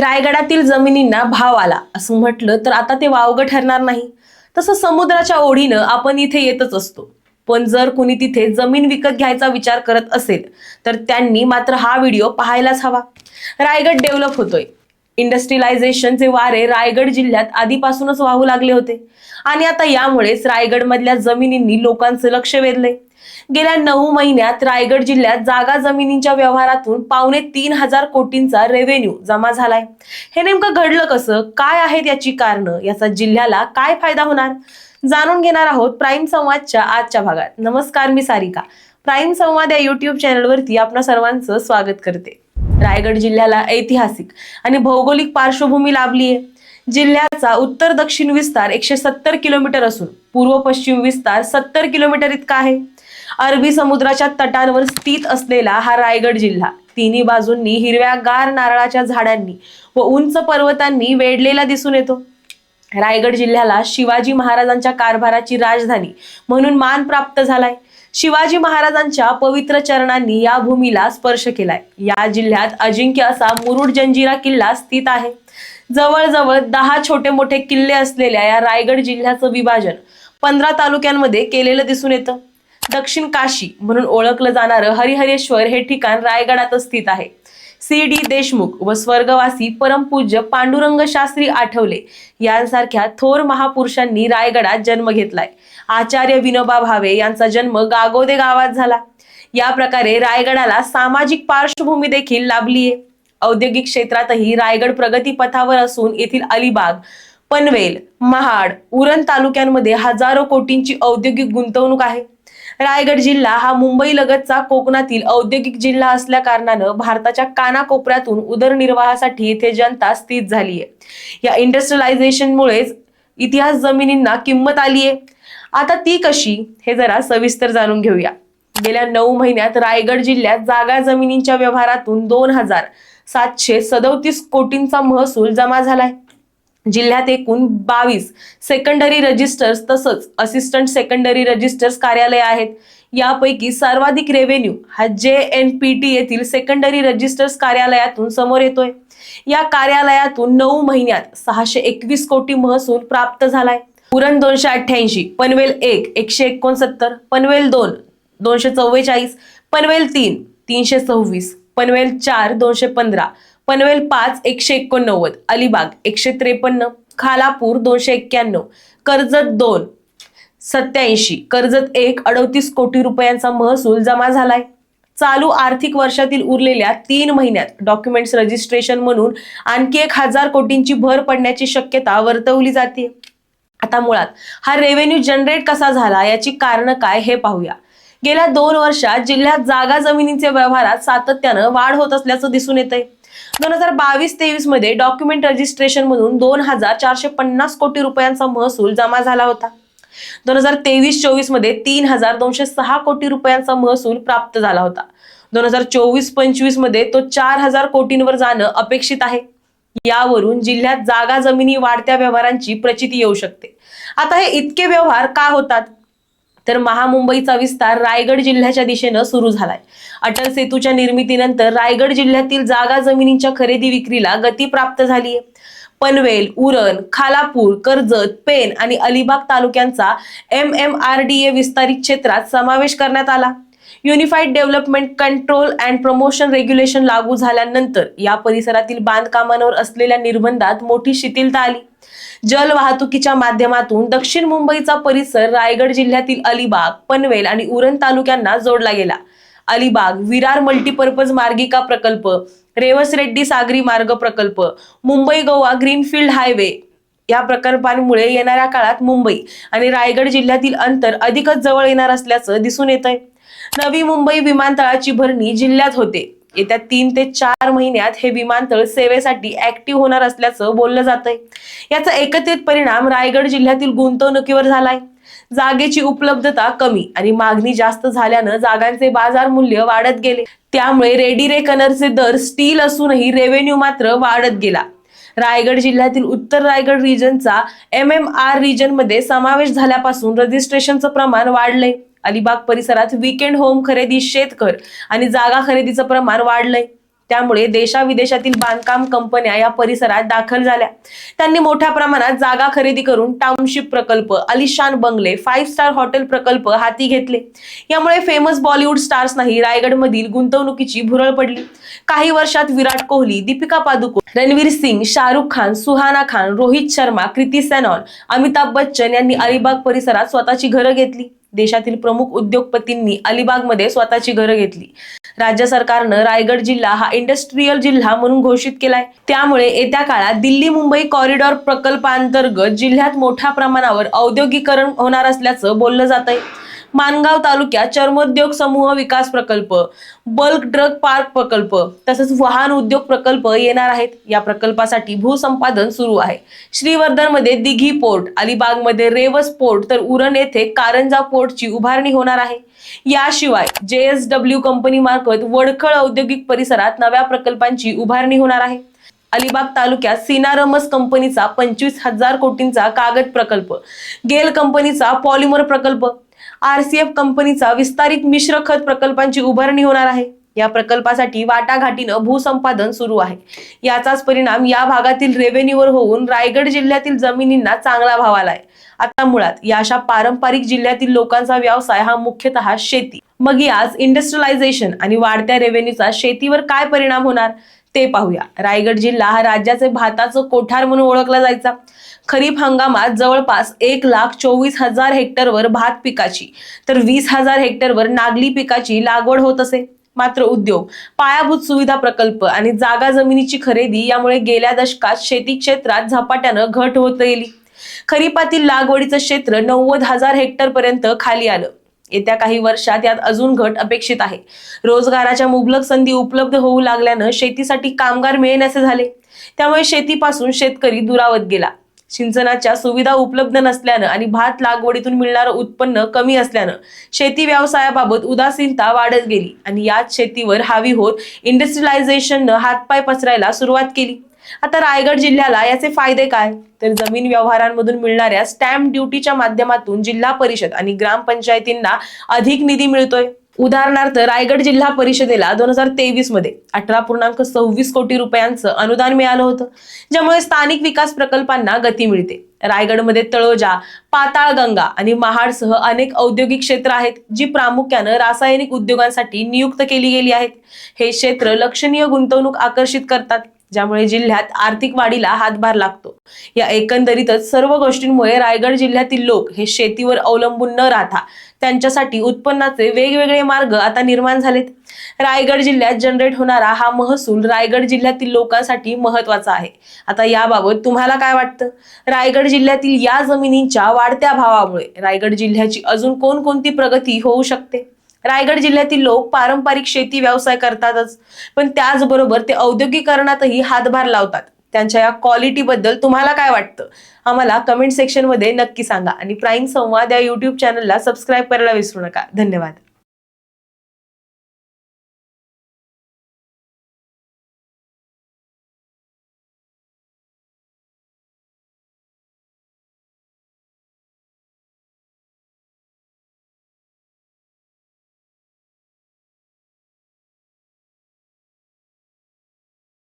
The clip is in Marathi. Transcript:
रायगडातील जमिनींना भाव आला. असं म्हटलं तर आता ते वावगं ठरणार नाही. तसं समुद्राच्या ओढीनं आपण इथे येतच असतो. पण जर कुणी तिथे जमीन विकत घ्यायचा विचार करत असेल तर त्यांनी मात्र हा व्हिडिओ पाहायलाच हवा. रायगड डेव्हलप होतोय. इंडस्ट्रियलायझेशनचे वारे रायगड जिल्ह्यात आधीपासूनच वाहू लागले होते. आणि आता यामुळेच रायगडमधल्या जमिनींनी लोकांचं लक्ष वेधलंय. गेल्या नऊ महिन्यात रायगड जिल्ह्यात जागा जमिनींच्या व्यवहारातून पावणे तीन हजार कोटींचा रेव्हेन्यू जमा झालाय. हे नेमकं घडलं कसं? काय आहेत याची कारणं? याचा जिल्ह्याला काय फायदा होणार? जाणून घेणार आहोत प्राईम संवादच्या आजच्या भागात. नमस्कार मी सारिका. प्राईम संवाद या युट्यूब चॅनलवरती आपणा सर्वांचं स्वागत करते. रायगड जिल्ह्याला ऐतिहासिक आणि भौगोलिक पार्श्वभूमी लाभली आहे जिल्ह्याचा उत्तर दक्षिण विस्तार एकशे सत्तर किलोमीटर असून पूर्व पश्चिम विस्तार सत्तर किलोमीटर इतका आहे. अरबी समुद्राच्या तटांवर स्थित असलेला हा रायगड जिल्हा तिन्ही बाजूंनी हिरव्यागार नारळाच्या झाडांनी व उंच पर्वतांनी वेढलेला दिसून येतो. रायगड जिल्ह्याला शिवाजी महाराजांच्या कारभाराची राजधानी म्हणून मान प्राप्त झालाय. शिवाजी महाराजांच्या पवित्र चरणांनी या भूमीला स्पर्श केलाय. या जिल्ह्यात अजिंक्य असा मुरुड जंजिरा किल्ला स्थित आहे. जवळजवळ दहा छोटे मोठे किल्ले असलेल्या या रायगड जिल्ह्याचं विभाजन पंधरा तालुक्यांमध्ये केलेलं दिसून येतं. दक्षिण काशी म्हणून ओळखलं जाणारं हरिहरेश्वर हे ठिकाण रायगडात स्थित आहे. सी डी देशमुख व स्वर्गवासी परमपूज्य पांडुरंग शास्त्री आठवले. यांसारख्या थोर महापुरुषांनी रायगडात जन्म घेतलाय. आचार्य विनोबा भावे यांचा जन्म गागोदे गावात झाला. या प्रकारे रायगडाला सामाजिक पार्श्वभूमी देखील लाभलीये औद्योगिक क्षेत्रातही रायगड प्रगतीपथावर असून येथील अलिबाग पनवेल महाड उरण तालुक्यांमध्ये हजारो कोटींची औद्योगिक गुंतवणूक आहे. रायगड जिल्हा हा मुंबई लगतचा कोकणातील औद्योगिक जिल्हा असल्या कारणानं भारताच्या कानाकोपऱ्यातून उदरनिर्वाहासाठी इथे जनता स्थित झाली आहे या इंडस्ट्रियलायझेशनमुळेच इतिहास जमिनींना किंमत आली आहे आता ती कशी हे जरा सविस्तर जाणून घेऊया. गेल्या नऊ महिन्यात रायगड जिल्ह्यात जागा जमिनींच्या व्यवहारातून दोन हजार सातशे सदोतीस कोटींचा महसूल जमा झालाय. जिल्ह्यात एकूण बावीस सेकंडरी रजिस्टर्स तसंच असिस्टंट सेकंडरी रजिस्टर्स कार्यालय आहेत. यापैकी सर्वाधिक रेव्हेन्यू हा जे एन पी टी येथील सेकंडरी रजिस्टर्स कार्यालयातून समोर येतोय. या कार्यालयातून नऊ महिन्यात सहाशे एकवीस कोटी महसूल प्राप्त झालाय. पुरण दोनशे अठ्ठ्याऐंशी पनवेल एक एकशे एकोणसत्तर पनवेल दोन दोनशे चव्वेचाळीस पनवेल तीन तीनशे सव्वीस. पनवेल चार दोनशे पंधरा. पनवेल पाच एकशे एकोणनव्वद. अलिबाग एकशे त्रेपन्न. खालापूर दोनशे एक्क्याण्णव. कर्जत दोन सत्याऐंशी कर्जत एक अडतीस कोटी रुपयांचा महसूल जमा झालाय. चालू आर्थिक वर्षातील उरलेल्या तीन महिन्यात डॉक्युमेंट्स रजिस्ट्रेशन म्हणून आणखी एक हजार कोटींची भर पडण्याची शक्यता वर्तवली जाते आता मुळात हा रेव्हेन्यू जनरेट कसा झाला? याची कारणं काय हे पाहूया. गेल्या दोन वर्षात जिल्ह्यात जागा जमिनींच्या व्यवहारात सातत्यानं वाढ होत असल्याचं दिसून येतंय. दोन हजार बावीस तेवीसमध्ये डॉक्युमेंट रजिस्ट्रेशन मधून दोन हजार चारशे पन्नास कोटी रुपयांचा महसूल जमा झाला होता. दोन हजार तेवीस चोवीसमध्ये तीन हजार दोनशे सहा कोटी रुपयांचा महसूल प्राप्त झाला होता. दोन हजार चोवीस पंचवीसमध्ये तो चार हजार कोटींवर जाणं अपेक्षित आहे. यावरून जिल्ह्यात जागा जमिनी वाढत्या व्यवहारांची प्रचिती येऊ शकते. आता हे इतके व्यवहार का होतात? तर महामुंबईचा विस्तार रायगड जिल्ह्याच्या दिशेनं सुरू झालाय. अटल सेतूच्या निर्मितीनंतर रायगड जिल्ह्यातील जागा जमिनींच्या खरेदी विक्रीला गती प्राप्त झाली पनवेल उरण खालापूर कर्जत पेन आणि अलिबाग तालुक्यांचा M M R D A विस्तारित क्षेत्रात समावेश करण्यात आला. Unified development control and promotion regulation लागू झाल्यानंतर या परिसरातील बांधकामांवर असलेल्या निर्बंधात मोठी शिथिलता आली. जल वाहतुकीच्या माध्यमातून दक्षिण मुंबईचा परिसर रायगड जिल्ह्यातील अलिबाग पनवेल आणि उरण तालुक्यांना जोडला गेला. अलिबाग विरार मल्टीपर्पज मार्गिका प्रकल्प रेवस रेड्डी सागरी मार्ग प्रकल्प मुंबई गोवा ग्रीनफील्ड हायवे या प्रकल्पांमुळे येणाऱ्या काळात मुंबई आणि रायगड जिल्ह्यातील अंतर अधिकच जवळ येणार असल्याचं दिसून येत आहे नवी मुंबई विमानतळाची भरणी जिल्ह्यात होते. येत्या तीन ते चार महिन्यात हे विमानतळ सेवेसाठी ऍक्टिव्ह होणार असल्याचं बोललं जातंय. याचा एकत्रित परिणाम रायगड जिल्ह्यातील गुंतवणुकीवर झालाय. जागेची उपलब्धता कमी आणि मागणी जास्त झाल्यानं जागांचे बाजार मूल्य वाढत गेले. त्यामुळे रेडी रेकनरचे दर स्टील असूनही रेव्हेन्यू मात्र वाढत गेला. रायगड जिल्ह्यातील उत्तर रायगड रिजनचा एम एम आर रिजनमध्ये समावेश झाल्यापासून रजिस्ट्रेशनचं प्रमाण वाढलंय. अलिबाग परिसरात वीकेंड होम खरेदी शेतकर आणि जागा खरेदीचं प्रमाण वाढलंय. त्यामुळे देशाविदेशातील बांधकाम कंपन्या या परिसरात दाखल झाल्या. त्यांनी मोठ्या प्रमाणात जागा खरेदी करून टाउनशिप प्रकल्प अलिशान बंगले फाईव्ह स्टार हॉटेल प्रकल्प हाती घेतले. यामुळे फेमस बॉलिवूड स्टार्सनाही रायगडमधील गुंतवणुकीची भुरळ पडली. काही वर्षात विराट कोहली दीपिका पादुकोण रणवीर सिंग शाहरुख खान सुहाना खान रोहित शर्मा कृती सॅनॉन अमिताभ बच्चन यांनी अलिबाग परिसरात स्वतःची घरं घेतली. देशातील प्रमुख उद्योगपतींनी अलिबागमध्ये स्वतःची घरं घेतली. राज्य सरकारनं रायगड जिल्हा हा इंडस्ट्रीयल जिल्हा म्हणून घोषित केलाय. त्यामुळे येत्या काळात दिल्ली मुंबई कॉरिडॉर प्रकल्पांतर्गत जिल्ह्यात मोठ्या प्रमाणावर औद्योगिकरण होणार असल्याचं बोललं जात आहे मानगाव तालुक्यात चर्मोद्योग समूह विकास प्रकल्प बल्क ड्रग पार्क प्रकल्प तसंच वाहन उद्योग प्रकल्प येणार आहेत. या प्रकल्पासाठी भूसंपादन सुरू आहे. श्रीवर्धनमध्ये दिघी पोर्ट अलिबागमध्ये रेवस पोर्ट तर उरण येथे कारंजा पोर्टची उभारणी होणार आहे. याशिवाय जे एस डब्ल्यू कंपनी मार्फत वडखळ औद्योगिक परिसरात नव्या प्रकल्पांची उभारणी होणार आहे. अलिबाग तालुक्यात सिनारमस कंपनीचा पंचवीस हजार कोटींचा कागद प्रकल्प गेल कंपनीचा पॉलिमर प्रकल्प आरसीएफ कंपनीचा विस्तारित मिश्र खत प्रकल्पांची उभारणी होणार आहे. या प्रकल्पासाठी वाटाघाटीनं भूसंपादन सुरू आहे. याचाच परिणाम या भागातील रेव्हेन्यूवर होऊन रायगड जिल्ह्यातील जमिनींना चांगला भाव आलाय. आता मुळात या अशा पारंपरिक जिल्ह्यातील लोकांचा व्यवसाय हा मुख्यतः शेती. मग आज इंडस्ट्रियलायझेशन आणि वाढत्या रेव्हेन्यूचा शेतीवर काय परिणाम होणार? ते पाहूया. रायगड जिल्हा हा राज्याचे भाताचं कोठार म्हणून ओळखला जायचा. खरीप हंगामात जवळपास एक लाख चोवीस हजार हेक्टरवर भात पिकाची. तर वीस हजार हेक्टरवर नागली पिकाची लागवड होत असे. मात्र उद्योग पायाभूत सुविधा प्रकल्प आणि जागा जमिनीची खरेदी यामुळे गेल्या दशकात शेती क्षेत्रात झपाट्यानं घट होत गेली. खरीपातील लागवडीचं क्षेत्र नव्वद हजार हेक्टर पर्यंत खाली आलं. येत्या काही वर्षात यात अजून घट अपेक्षित आहे. रोजगाराच्या मुबलक संधी उपलब्ध होऊ लागल्यानं शेतीसाठी कामगार मिळेनासे झाले. त्यामुळे शेतीपासून शेतकरी दुरावत गेला. सिंचनाच्या सुविधा उपलब्ध नसल्यानं आणि भात लागवडीतून मिळणारं उत्पन्न कमी असल्यानं शेती व्यवसायाबाबत उदासीनता वाढत गेली आणि याच शेतीवर हावी होत इंडस्ट्रियलायझेशननं हातपाय पसरायला सुरुवात केली. आता रायगड जिल्ह्याला याचे फायदे काय? तर जमीन व्यवहारांमधून मिळणाऱ्या स्टॅम्प ड्युटीच्या माध्यमातून जिल्हा परिषद आणि ग्रामपंचायतींना अधिक निधी मिळतोय. उदाहरणार्थ रायगड जिल्हा परिषदेला दोन हजार तेवीसमध्ये अठरा पूर्णांक सव्वीस कोटी रुपयांचं अनुदान मिळालं होतं ज्यामुळे स्थानिक विकास प्रकल्पांना गती मिळते. रायगडमध्ये तळोजा पाताळगंगा आणि महाडसह अनेक औद्योगिक क्षेत्र आहेत जी प्रामुख्यानं रासायनिक उद्योगांसाठी नियुक्त केली गेली आहेत. हे क्षेत्र लक्षणीय गुंतवणूक आकर्षित करतात. ज्यामुळे जिल्ह्यात आर्थिक वाढीला हातभार लागतो. या एकंदरीतच सर्व गोष्टींमुळे रायगड जिल्ह्यातील लोक हे शेतीवर अवलंबून न राहता त्यांच्यासाठी उत्पन्नाचे वेगवेगळे मार्ग आता निर्माण झालेत. रायगड जिल्ह्यात जनरेट होणारा हा महसूल रायगड जिल्ह्यातील लोकांसाठी महत्त्वाचा आहे. आता याबाबत तुम्हाला काय वाटतं? रायगड जिल्ह्यातील या जमिनींच्या वाढत्या भावामुळे रायगड जिल्ह्याची अजून कोणकोणती प्रगती होऊ शकते? रायगड जिल्ह्यातील लोक पारंपरिक शेती व्यवसाय करतातच. पण त्याचबरोबर ते औद्योगिकरणातही हातभार लावतात. त्यांच्या या क्वालिटी बद्दल तुम्हाला काय वाटतं? आम्हाला कमेंट सेक्शनमध्ये नक्की सांगा. आणि प्राईम संवाद या युट्यूब चॅनलला सबस्क्राईब करायला विसरू नका. धन्यवाद.